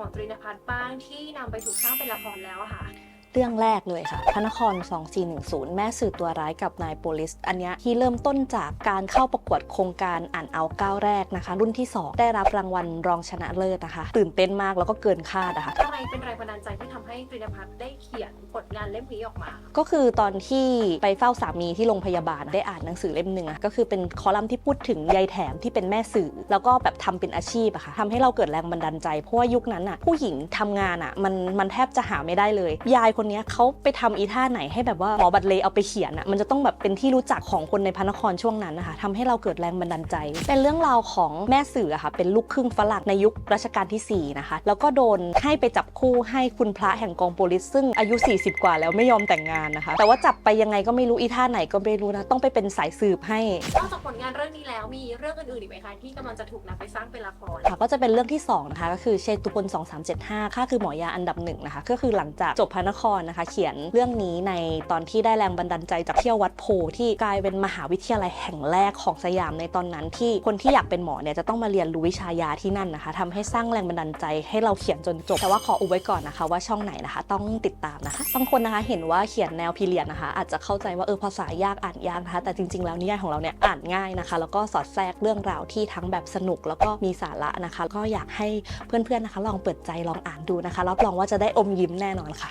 ของตรีนภัทรบ้างที่นำไปถูกสร้างเป็นละครแล้วอะค่ะ เรื่องแรกเลยค่ะ พระนคร 2410 แม่สื่อตัวร้ายกับนายโปลิส อันเนี้ยที่เริ่มต้นจากการเข้าประกวดโครงการอ่านเอาก้าวแรกนะคะ รุ่นที่ 2 ได้รับรางวัลรองชนะเลิศนะคะ ตื่นเต้นมากแล้วก็เกินคาดอะค่ะอะไรเป็นแรงบันดาลใจที่ทำ ให้ตรีนภัทรได้เขียนผลงานเล่มนี้ออกมา ก็คือตอนที่ไปเฝ้าสามีที่โรงพยาบาลได้อ่านหนังสือเล่มหนึ่งอะก็คือเป็นคอลัมน์ที่พูดถึงยายแถมที่เป็นแม่สื่อ แล้วก็แบบทำเป็นอาชีพอะค่ะทำให้เราเกิดแรงบันดาลใจ เพราะว่ายุคนั้นอะผู้หญิงทำงานอะมันมันแทบจะหาไม่ได้เลย ยายคนนี้เขาไปทำอีท่าไหนให้แบบว่าหมอบัตรเลเอาไปเขียนอะมันจะต้องแบบเป็นที่รู้จักของคนในพระนครช่วงนั้นนะคะทำให้เราเกิดแรงบันดาลใจ เป็นเรื่องราวของแม่สื่ออะค่ะเป็นลูกครึ่งฝรั่งในยุครัชกาลที่สี่นะคะแล้วก็โดนให้ไปจับคู่ให้คุณพระแห่งกองโปลิสซึ่งอายุ 40 กว่าแล้วไม่ยอมแต่งงานนะคะ แต่ว่าจับไปยังไงก็ไม่รู้อีท่าไหนก็ไม่รู้นะต้องไปเป็นสายสืบให้นอกจากผลงานเรื่องนี้แล้วมีเรื่องอื่นๆอีกไหมคะที่กำลังจะถูกนำไปสร้างเป็นละครค่ะก็จะเป็นเรื่องที่2นะคะก็คือเชตุพล2375ค่าคือหมอยาอันดับหนึ่งนะคะก็คือหลังจากจบพระนครนะคะ เขียนเรื่องนี้ในตอนที่ได้แรงบันดาลใจจากเที่ยววัดโพธิ์ที่กลายเป็นมหาวิทยาลัยแห่งแรกของสยามในตอนนั้น ที่คนที่อยากเป็นหมอเนี่ยจะต้องมาเรียนรู้วิชายาที่นั่นนะคะทำให้สร้างแรงบันดาลใจให้เราเขียนจนจบแต่ว่าขออุบไว้ก่อนนะคะว่าช่องไหนนะคะ ต้องติดตามนะคะบางคนนะคะเห็นว่าเขียนแนวพีเรียดนะคะ อาจจะเข้าใจว่าเออภาษายากอ่านยากนะคะ แต่จริงๆแล้วนิยายของเราเนี่ยอ่านง่ายนะคะ แล้วก็สอดแทรกเรื่องราวที่ทั้งแบบสนุกแล้วก็มีสาระนะคะ ก็อยากให้เพื่อนๆนะคะ ลองเปิดใจลองอ่านดูนะคะรับรองว่าจะได้อมยิ้มแน่นอนค่ะ